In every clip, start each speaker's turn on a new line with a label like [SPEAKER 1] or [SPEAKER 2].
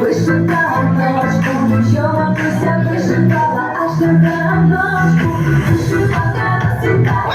[SPEAKER 1] Вишикала ножку, що матуся вишикала, аж на ножку, вишивала, сідала,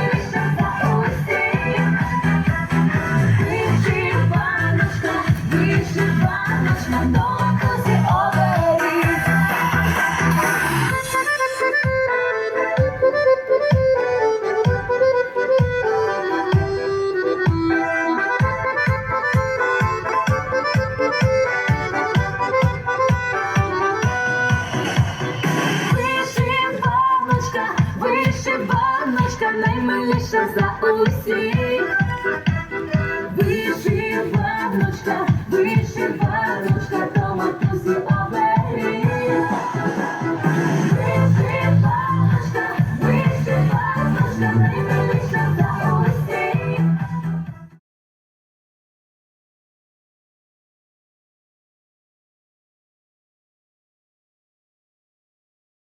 [SPEAKER 1] перша за усіх, вишиваночка, вишиваночка, то матусі оберіг. Вишиваночка, вишиваночка, найбільше.